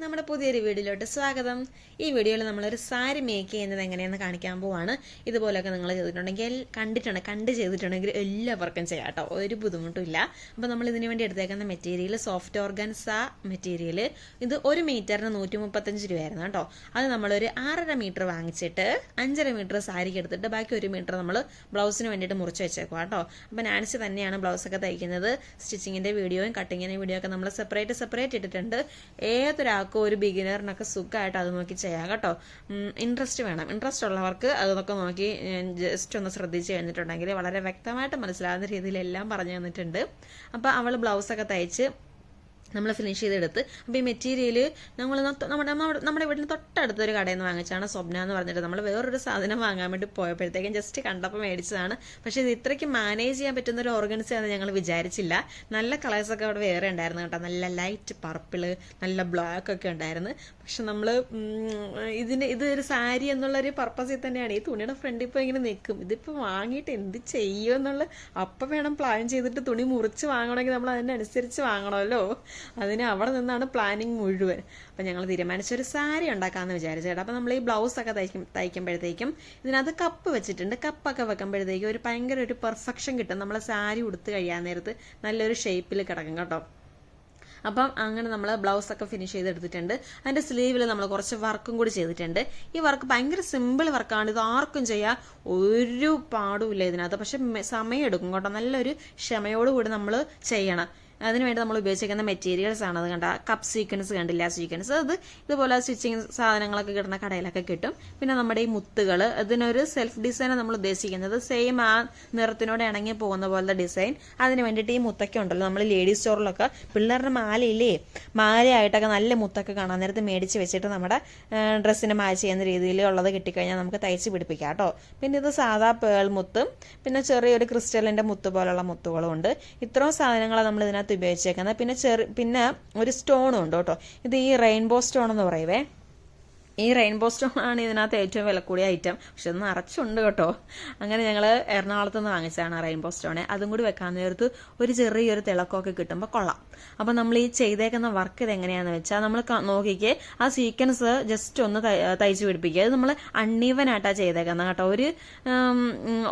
നമ്മുടെ പുതിയൊരു വീഡിയോയിലോട്ട് സ്വാഗതം. ഈ വീഡിയോയിൽ നമ്മളൊരു സാരി മേക്ക് ചെയ്യുന്നത് എങ്ങനെയെന്ന് കാണിക്കാൻ പോവാണ്. ഇതുപോലെയൊക്കെ നിങ്ങൾ ചെയ്തിട്ടുണ്ടെങ്കിൽ കണ്ടിട്ടുണ്ട് കണ്ട് ചെയ്തിട്ടുണ്ടെങ്കിൽ എല്ലാവർക്കും ചെയ്യാം കേട്ടോ. ഒരു ബുദ്ധിമുട്ടില്ല അപ്പോൾ നമ്മൾ ഇതിന് വേണ്ടി എടുത്തേക്കുന്ന മെറ്റീരിയൽ സോഫ്റ്റ് ഓർഗൻസ മെറ്റീരിയൽ ഇത് ഒരു മീറ്ററിന് നൂറ്റി മുപ്പത്തഞ്ച് രൂപയായിരുന്നു കേട്ടോ. അത് നമ്മളൊരു ആറര മീറ്റർ വാങ്ങിച്ചിട്ട് അഞ്ചര മീറ്റർ സാരിക്ക് എടുത്തിട്ട് ബാക്കി ഒരു മീറ്റർ നമ്മൾ ബ്ലൗസിന് വേണ്ടിയിട്ട് മുറിച്ച് വെച്ചേക്കുക കേട്ടോ. അപ്പോൾ നാൻസി തന്നെയാണ് ബ്ലൗസൊക്കെ തയ്ക്കുന്നത്. സ്റ്റിച്ചിങ്ങിന്റെ വീഡിയോയും കട്ടിങ്ങിന്റെ വീഡിയോ ഒക്കെ നമ്മൾ സെപ്പറേറ്റ് സെപ്പറേറ്റ് ഇട്ടിട്ടുണ്ട്. ഏതൊരാൾക്കും ഒരു ബിഗിനറിനൊക്കെ സുഖമായിട്ട് അത് നോക്കി ചെയ്യാം കേട്ടോ. ഇൻട്രസ്റ്റ് വേണം. ഇൻട്രസ്റ്റ് ഉള്ളവർക്ക് അതൊക്കെ നോക്കി ജസ്റ്റ് ഒന്ന് ശ്രദ്ധിച്ച് കഴിഞ്ഞിട്ടുണ്ടെങ്കിൽ വളരെ വ്യക്തമായിട്ട് മനസ്സിലാകുന്ന രീതിയിൽ എല്ലാം പറഞ്ഞു തന്നിട്ടുണ്ട്. അപ്പോൾ അവൾ ബ്ലൗസൊക്കെ തയ്ച്ച് നമ്മൾ ഫിനിഷ് ചെയ്തെടുത്ത്. അപ്പോൾ ഈ മെറ്റീരിയൽ നമ്മൾ നമ്മുടെ നമ്മുടെ വീടിന് തൊട്ടടുത്ത ഒരു കടയിൽ നിന്ന് വാങ്ങിച്ചാണ് സ്വപ്ന എന്ന് പറഞ്ഞിട്ട്. നമ്മൾ വേറൊരു സാധനം വാങ്ങാൻ വേണ്ടി പോയപ്പോഴത്തേക്കും ജസ്റ്റ് കണ്ടപ്പോൾ മേടിച്ചതാണ്. പക്ഷേ ഇത് ഇത്രയ്ക്ക് മാനേജ് ചെയ്യാൻ പറ്റുന്ന ഒരു ഓർഗൻസ് ആണെന്ന് ഞങ്ങൾ വിചാരിച്ചില്ല. നല്ല കളേഴ്സൊക്കെ അവിടെ വേറെ ഉണ്ടായിരുന്നു കേട്ടോ. നല്ല ലൈറ്റ് പർപ്പിൾ നല്ല ബ്ലാക്ക് ഒക്കെ ഉണ്ടായിരുന്നു. പക്ഷെ നമ്മൾ ഇതിന് ഇത് ഒരു സാരി എന്നുള്ളൊരു പർപ്പസിൽ തന്നെയാണ്. ഈ തുണിയുടെ ഫ്രണ്ട് ഇപ്പോൾ ഇങ്ങനെ നിൽക്കും ഇതിപ്പോൾ വാങ്ങിയിട്ട് എന്ത് ചെയ്യും എന്നുള്ള അപ്പം വേണം പ്ലാൻ ചെയ്തിട്ട് തുണി മുറിച്ച് വാങ്ങണമെങ്കിൽ നമ്മൾ അതിനനുസരിച്ച് വാങ്ങണമല്ലോ. അതിന് അവിടെ നിന്നാണ് പ്ലാനിങ് മുഴുവൻ. അപ്പം ഞങ്ങൾ തീരുമാനിച്ചൊരു സാരി ഉണ്ടാക്കാമെന്ന് വിചാരിച്ചേട്ടാ അപ്പം നമ്മൾ ഈ ബ്ലൗസ് ഒക്കെ തയ്ക്കും തയ്ക്കുമ്പോഴത്തേക്കും ഇതിനകത്ത് കപ്പ് വെച്ചിട്ടുണ്ട്. കപ്പൊക്കെ വെക്കുമ്പോഴത്തേക്കും ഒരു ഭയങ്കര ഒരു പെർഫെക്ഷൻ കിട്ടും. നമ്മൾ സാരി ഉടുത്ത് കഴിയാൻ നേരത്ത് നല്ലൊരു ഷേപ്പിൽ കിടക്കും കേട്ടോ. അപ്പം അങ്ങനെ നമ്മൾ ബ്ലൗസ് ഒക്കെ ഫിനിഷ് ചെയ്തെടുത്തിട്ടുണ്ട്. അതിന്റെ സ്ലീവിൽ നമ്മൾ കുറച്ച് വർക്കും കൂടി ചെയ്തിട്ടുണ്ട്. ഈ വർക്ക് ഭയങ്കര സിമ്പിൾ വർക്കാണ് ഇത് ആർക്കും ചെയ്യാൻ ഒരു പാടുമില്ല ഇതിനകത്ത്. പക്ഷെ സമയം എടുക്കും കേട്ടോ. നല്ലൊരു ക്ഷമയോടുകൂടി നമ്മൾ ചെയ്യണം. അതിനുവേണ്ടി നമ്മൾ ഉപയോഗിച്ചിരിക്കുന്ന മെറ്റീരിയൽസ് ആണ്. അത് കണ്ട കപ്പ് സീക്വൻസ് കണ്ടില്ല സീക്വൻസ് അത് ഇതുപോലെ സ്റ്റിച്ചിങ് സാധനങ്ങളൊക്കെ കിട്ടുന്ന കടയിലൊക്കെ കിട്ടും. പിന്നെ നമ്മുടെ ഈ മുത്തുകൾ അതിനൊരു സെൽഫ് ഡിസൈൻ നമ്മൾ ഉദ്ദേശിക്കുന്നത്. സെയിം ആ നിറത്തിനോട് ഇണങ്ങി പോകുന്ന പോലത്തെ ഡിസൈൻ അതിന് വേണ്ടിയിട്ട് ഈ മുത്തൊക്കെ ഉണ്ടല്ലോ. നമ്മൾ ലേഡീസ് സ്റ്റോറിലൊക്കെ പിള്ളേരുടെ മാലയില്ലേ? മാലയായിട്ടൊക്കെ നല്ല മുത്തൊക്കെ കാണാൻ നേരത്ത് മേടിച്ച് വെച്ചിട്ട് നമ്മുടെ ഡ്രസ്സിന് മാച്ച് ചെയ്യുന്ന രീതിയിൽ ഉള്ളത് കിട്ടിക്കഴിഞ്ഞാൽ നമുക്ക് തയ്ച്ച് പിടിപ്പിക്കാം കേട്ടോ. പിന്നെ ഇത് സാധാ പേൾ മുത്തും. പിന്നെ ചെറിയൊരു ക്രിസ്റ്റലിന്റെ മുത്ത് പോലുള്ള മുത്തുകളും ഉണ്ട്. ഇത്രയും സാധനങ്ങൾ നമ്മൾ ഇതിനകത്ത് ഉപയോഗിച്ചേക്കുന്നത് പിന്നെ ചെറു പിന്നെ ഒരു സ്റ്റോണും ഉണ്ട് കേട്ടോ ഇത് ഈ റെയിൻബോ സ്റ്റോൺ എന്ന് പറയുവേ. ഈ റെയിൻബോ സ്റ്റോൺ ആണ് ഇതിനകത്ത് ഏറ്റവും വില കൂടിയ ഐറ്റം. പക്ഷെ ഇത് നിറച്ചുണ്ട് കേട്ടോ. അങ്ങനെ ഞങ്ങൾ എറണാകുളത്ത് നിന്ന് വാങ്ങിച്ചതാണ് റെയിൻബോ സ്റ്റോണെ. അതും കൂടി വെക്കാൻ നേരത്ത് ഒരു ചെറിയൊരു തിളക്കമൊക്കെ കിട്ടുമ്പോൾ കൊള്ളാം. അപ്പം നമ്മൾ ഈ ചെയ്തേക്കുന്ന വർക്ക് ഇത് എങ്ങനെയാണെന്ന് വെച്ചാൽ നമ്മൾ നോക്കിക്കേ ആ സീക്വൻസ് ജസ്റ്റ് ഒന്ന് തയ്ച്ചു പിടിപ്പിക്കുക. അത് നമ്മൾ അൺഈവൻ ആയിട്ടാണ് ചെയ്തേക്കുന്നത് കേട്ടോ. ഒരു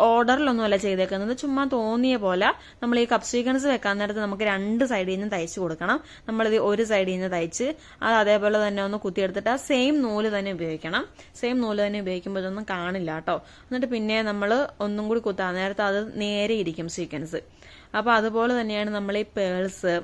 ഓർഡറിലൊന്നുമല്ല ചെയ്തേക്കുന്നത്. ചുമ്മാ തോന്നിയ പോലെ നമ്മൾ ഈ കപ്പ് സീക്വൻസ് വെക്കാൻ നേരത്ത് നമുക്ക് രണ്ട് സൈഡിൽ നിന്ന് തയ്ച്ച് കൊടുക്കണം. നമ്മളിത് ഒരു സൈഡിൽ നിന്ന് തയ്ച്ച് അത് അതേപോലെ തന്നെ ഒന്ന് കുത്തിയെടുത്തിട്ട് ആ സെയിം നൂൽ തന്നെ ഉപയോഗിക്കണം. സെയിം നൂൽ തന്നെ ഉപയോഗിക്കുമ്പോൾ ഇതൊന്നും കാണില്ല കേട്ടോ എന്നിട്ട് പിന്നെ നമ്മൾ ഒന്നും കൂടി കുത്താൻ നേരത്തെ അത് നേരെ ഇരിക്കും സീക്വൻസ് അപ്പോൾ അതുപോലെ തന്നെയാണ് നമ്മൾ ഈ പേൾസ്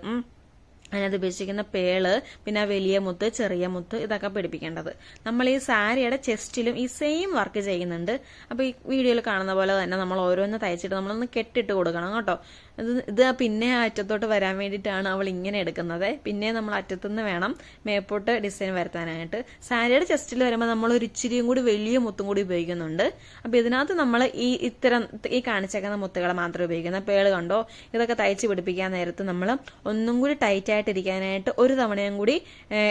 അതിനകത്ത് ഉപയോഗിച്ചിരിക്കുന്ന പേൾ പിന്നെ വലിയ മുത്ത് ചെറിയ മുത്ത് ഇതൊക്കെ പിടിപ്പിക്കേണ്ടത്. നമ്മൾ ഈ സാരിയുടെ ചെസ്റ്റിലും ഈ സെയിം വർക്ക് ചെയ്യുന്നുണ്ട്. അപ്പോൾ ഈ വീഡിയോയിൽ കാണുന്ന പോലെ തന്നെ നമ്മൾ ഓരോന്ന് തയ്ച്ചിട്ട് നമ്മളൊന്ന് കെട്ടിട്ട് കൊടുക്കണം കേട്ടോ. ഇത് ഇത് പിന്നെ അറ്റത്തോട്ട് വരാൻ വേണ്ടിയിട്ടാണ് അവൾ ഇങ്ങനെ എടുക്കുന്നത്. പിന്നെ നമ്മൾ അറ്റത്തുനിന്ന് വേണം മേപ്പോട്ട് ഡിസൈൻ വരുത്താനായിട്ട്. സാരിയുടെ ചെസ്റ്റിൽ വരുമ്പോൾ നമ്മൾ ഒരു ഇച്ചിരിയും കൂടി വലിയ മുത്തും കൂടി ഉപയോഗിക്കുന്നുണ്ട്. അപ്പോൾ ഇതിനകത്ത് നമ്മൾ ഈ ഇത്തരം ഈ കാണിച്ചേക്കുന്ന മുത്തുകൾ മാത്രമേ ഉപയോഗിക്കുന്ന പേൾ കണ്ടോ? ഇതൊക്കെ തയ്ച്ച് പിടിപ്പിക്കാൻ നേരത്ത് നമ്മൾ ഒന്നും കൂടി ടൈറ്റ് ആയിട്ട് ഇരിക്കാനായിട്ട് ഒരു തവണയും കൂടി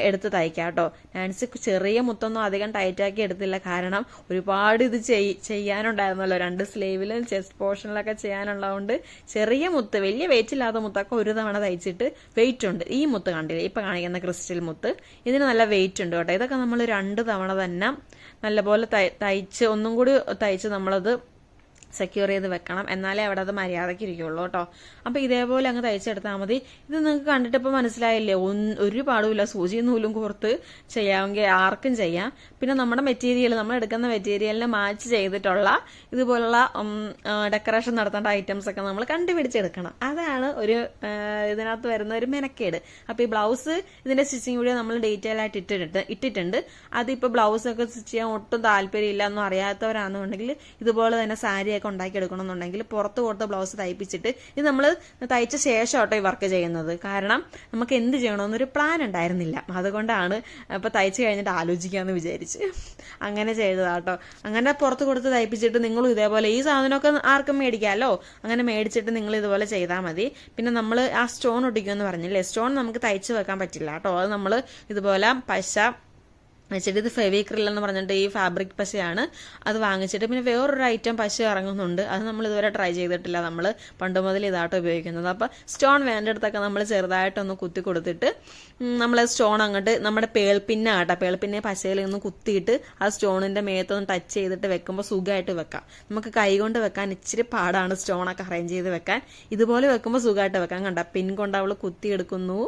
എടുത്ത് തയ്ക്കാം കേട്ടോ. നാൻസി ചെറിയ മുത്തൊന്നും അധികം ടൈറ്റാക്കി എടുത്തില്ല. കാരണം ഒരുപാട് ഇത് ചെയ്- ചെയ്യാനുണ്ടായിരുന്നല്ലോ. രണ്ട് സ്ലീവിലും ചെസ്റ്റ് പോർഷനിലൊക്കെ ചെയ്യാനുള്ളതുകൊണ്ട് ചെറിയ മുത്ത് വലിയ വെയിറ്റ് ഇല്ലാത്ത മുത്തൊക്കെ ഒരു തവണ തയ്ച്ചിട്ട് വെയിറ്റ് ഉണ്ട്. ഈ മുത്ത് കണ്ടില്ലേ? ഇപ്പം കാണിക്കുന്ന ക്രിസ്റ്റൽ മുത്ത്. ഇതിന് നല്ല വെയിറ്റ് ഉണ്ട് കേട്ടോ. ഇതൊക്കെ നമ്മൾ രണ്ട് തവണ തന്നെ നല്ലപോലെ തയ്- തയ്ച്ച് ഒന്നും കൂടി തയ്ച്ച് നമ്മളത് സെക്യൂർ ചെയ്ത് വെക്കണം. എന്നാലേ അവിടെ അത് മര്യാദയ്ക്ക് ഇരിക്കുള്ളൂ കേട്ടോ. അപ്പോൾ ഇതേപോലെ അങ്ങ് തയ്ച്ചെടുത്താൽ മതി. ഇത് നിങ്ങൾക്ക് കണ്ടിട്ട് ഇപ്പോൾ മനസ്സിലായില്ലേ? ഒരു പാടുമില്ല. സൂചിയും നൂലും കോർത്ത് ചെയ്യാമെങ്കിൽ ആർക്കും ചെയ്യാം. പിന്നെ നമ്മുടെ മെറ്റീരിയൽ നമ്മൾ എടുക്കുന്ന മെറ്റീരിയലിനെ മാച്ച് ചെയ്തിട്ടുള്ള ഇതുപോലുള്ള ഡെക്കറേഷൻ നടത്തേണ്ട ഐറ്റംസ് ഒക്കെ നമ്മൾ കണ്ടുപിടിച്ചെടുക്കണം. അതാണ് ഒരു ഇതിനകത്ത് വരുന്ന ഒരു മെനക്കേട്. അപ്പോൾ ഈ ബ്ലൗസ് ഇതിന്റെ സ്റ്റിച്ചിങ് വീഡിയോ നമ്മൾ ഡീറ്റെയിൽ ആയിട്ട് ഇട്ടിട്ടുണ്ട് ഇട്ടിട്ടുണ്ട്. അതിപ്പോൾ ബ്ലൗസ് ഒക്കെ സ്റ്റിച്ച് ചെയ്യാൻ ഒട്ടും താല്പര്യമില്ല എന്നും അറിയാത്തവരാണെന്നുണ്ടെങ്കിൽ ഇതുപോലെ തന്നെ സാരിയൊക്കെ ഉണ്ടാക്കിയെടുക്കണമെന്നുണ്ടെങ്കിൽ പുറത്ത് കൊടുത്ത ബ്ലൗസ് തയ്പ്പിച്ചിട്ട് ഇത് നമ്മൾ തയ്ച്ച ശേഷം കേട്ടോ ഈ വർക്ക് ചെയ്യുന്നത്. കാരണം നമുക്ക് എന്ത് ചെയ്യണമെന്നൊരു പ്ലാൻ ഉണ്ടായിരുന്നില്ല. അതുകൊണ്ടാണ് അപ്പോൾ തയ്ച്ച് കഴിഞ്ഞിട്ട് ആലോചിക്കാമെന്ന് വിചാരിച്ച്. അങ്ങനെ ചെയ്തതാട്ടോ. അങ്ങനെ പുറത്ത് കൊടുത്ത് തയ്പ്പിച്ചിട്ട് നിങ്ങൾ ഇതേപോലെ ഈ സാധനമൊക്കെ ആർക്കും മേടിക്കാമല്ലോ? അങ്ങനെ മേടിച്ചിട്ട് നിങ്ങൾ ഇതുപോലെ ചെയ്താൽ മതി. പിന്നെ നമ്മൾ ആ സ്റ്റോൺ ഒട്ടിക്കുമെന്ന് പറഞ്ഞില്ലേ? സ്റ്റോൺ നമുക്ക് തയ്ച്ച് വെക്കാൻ പറ്റില്ല കേട്ടോ. അത് നമ്മൾ ഇതുപോലെ പശ വെച്ചിട്ട് ഇത് ഫെവിക്രിൽ എന്ന് പറഞ്ഞിട്ട് ഈ ഫാബ്രിക് പശയാണ് അത് വാങ്ങിച്ചിട്ട് പിന്നെ വേറൊരു ഐറ്റം പശ ഇറങ്ങുന്നുണ്ട്. അത് നമ്മൾ ഇതുവരെ ട്രൈ ചെയ്തിട്ടില്ല. നമ്മൾ പണ്ട് മുതൽ ഇതാട്ടോ ഉപയോഗിക്കുന്നത്. അപ്പോൾ സ്റ്റോൺ വേണ്ടടുത്തൊക്കെ നമ്മൾ ചെറുതായിട്ടൊന്ന് കുത്തി കൊടുത്തിട്ട് നമ്മൾ സ്റ്റോൺ അങ്ങോട്ട് നമ്മുടെ പേൾപ്പിന്ന ആട്ടോ. പേൾപ്പിന്നെ പശയിൽ നിന്ന് കുത്തിയിട്ട് ആ സ്റ്റോണിന്റെ മേത്തൊന്ന് ടച്ച് ചെയ്തിട്ട് വെക്കുമ്പോൾ സുഖമായിട്ട് വെക്കാം. നമുക്ക് കൈ കൊണ്ട് വെക്കാൻ ഇച്ചിരി പാടാണ് സ്റ്റോണൊക്കെ അറേഞ്ച് ചെയ്ത് വെക്കാൻ. ഇതുപോലെ വെക്കുമ്പോൾ സുഖമായിട്ട് വെക്കാം. കണ്ട പിൻ കൊണ്ട് അവൾ കുത്തിയെടുക്കുന്നു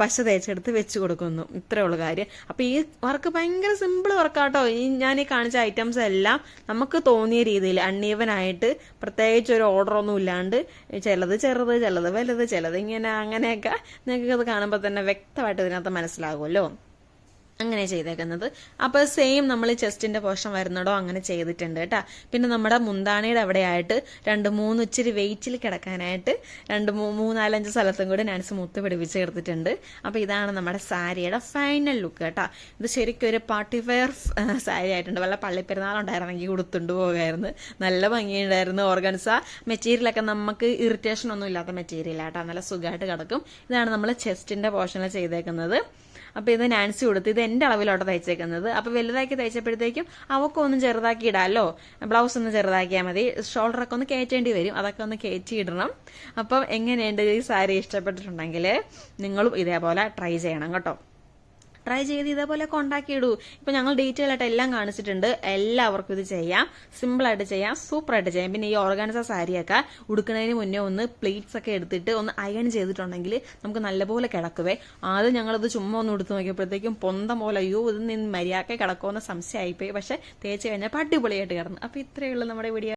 പശ തേച്ചെടുത്ത് വെച്ച് കൊടുക്കുന്നു. ഇത്രേ കാര്യം. അപ്പോൾ ഈ വർക്ക് ഭയങ്കര സിമ്പിൾ വർക്കാട്ടോ ഈ ഞാൻ ഈ കാണിച്ച ഐറ്റംസ് എല്ലാം നമുക്ക് തോന്നിയ രീതിയിൽ അൺഈവൻ ആയിട്ട് പ്രത്യേകിച്ച് ഒരു ഓർഡർ ഒന്നും ഇല്ലാണ്ട് ചിലത് ചെറുത് ചിലത് വലുത് ചിലത് ഇങ്ങനെ അങ്ങനെയൊക്കെ നിങ്ങൾക്ക് അത് കാണുമ്പോൾ തന്നെ വ്യക്തമായിട്ട് ഇതിനകത്ത് മനസ്സിലാകുമല്ലോ. അങ്ങനെ ചെയ്തേക്കുന്നത്. അപ്പോൾ സെയിം നമ്മൾ ചെസ്റ്റിന്റെ പോർഷൻ വരുന്നടോ അങ്ങനെ ചെയ്തിട്ടുണ്ട് കേട്ടോ. പിന്നെ നമ്മുടെ മുന്താണിയുടെ അവിടെയായിട്ട് രണ്ട് മൂന്ന് ഇച്ചിരി വെയിറ്റിൽ കിടക്കാനായിട്ട് രണ്ട് മൂന്നാലഞ്ച് സ്ഥലത്തും കൂടി നാൻസ് മുത്ത് പിടിപ്പിച്ച് എടുത്തിട്ടുണ്ട്. അപ്പോൾ ഇതാണ് നമ്മുടെ സാരിയുടെ ഫൈനൽ ലുക്ക് കേട്ടോ. ഇത് ശരിക്കും ഒരു പാർട്ടി വെയർ സാരി ആയിട്ടുണ്ട്. വല്ല പള്ളിപ്പെരുന്നാളുണ്ടായിരുന്നെങ്കിൽ കൊടുത്തുണ്ട് പോകായിരുന്നു. നല്ല ഭംഗിയുണ്ടായിരുന്നു. ഓർഗൻസ മെറ്റീരിയലൊക്കെ നമുക്ക് ഇറിറ്റേഷൻ ഒന്നും ഇല്ലാത്ത മെറ്റീരിയൽ ആട്ടോ നല്ല സുഖമായിട്ട് കിടക്കും. ഇതാണ് നമ്മൾ ചെസ്റ്റിന്റെ പോർഷനിൽ ചെയ്തേക്കുന്നത്. അപ്പോൾ ഇത് നാൻസി കൊടുത്ത് ഇത് എന്റെ അളവിലോട്ട് തയ്ച്ചേക്കുന്നത്. അപ്പോൾ വലുതാക്കി തയ്ച്ചപ്പോഴത്തേക്കും അവക്കൊന്നും ചെറുതാക്കി ഇടാമല്ലോ ബ്ലൗസ് ഒന്ന് ചെറുതാക്കിയാൽ മതി. ഷോൾഡറൊക്കെ ഒന്ന് കയറ്റേണ്ടി വരും. അതൊക്കെ ഒന്ന് കയറ്റി ഇടണം. അപ്പം എങ്ങനെയുണ്ട് ഈ സാരി ഇഷ്ടപ്പെട്ടിട്ടുണ്ടെങ്കിൽ നിങ്ങളും ഇതേപോലെ ട്രൈ ചെയ്യണം കേട്ടോ. ട്രൈ ചെയ്ത് ഇതേപോലെ ഉണ്ടാക്കിയിടൂ ഇപ്പൊ ഞങ്ങൾ ഡീറ്റെയിൽ ആയിട്ട് എല്ലാം കാണിച്ചിട്ടുണ്ട്. എല്ലാവർക്കും ഇത് ചെയ്യാം. സിമ്പിൾ ആയിട്ട് ചെയ്യാം. സൂപ്പർ ആയിട്ട് ചെയ്യാം. പിന്നെ ഈ ഓർഗാനിസ സാരിയൊക്കെ ഉടുക്കുന്നതിന് മുന്നേ ഒന്ന് പ്ലേറ്റ്സ് ഒക്കെ എടുത്തിട്ട് ഒന്ന് അയൺ ചെയ്തിട്ടുണ്ടെങ്കിൽ നമുക്ക് നല്ലപോലെ കിടക്കുവേ. ആദ്യം ഞങ്ങളത് ചുമ്മാ ഒന്ന് എടുത്ത് നോക്കിയപ്പോഴത്തേക്കും പൊന്തം പോലെ അയ്യോ ഇത് നിന്ന് മര്യാദ കിടക്കുമെന്ന് സംശയമായിപ്പോയി. പക്ഷെ തേച്ച് കഴിഞ്ഞാൽ അടിപൊളിയായിട്ട് കിടന്നു. അപ്പൊ ഇത്രയേ ഉള്ളൂ നമ്മുടെ വീഡിയോ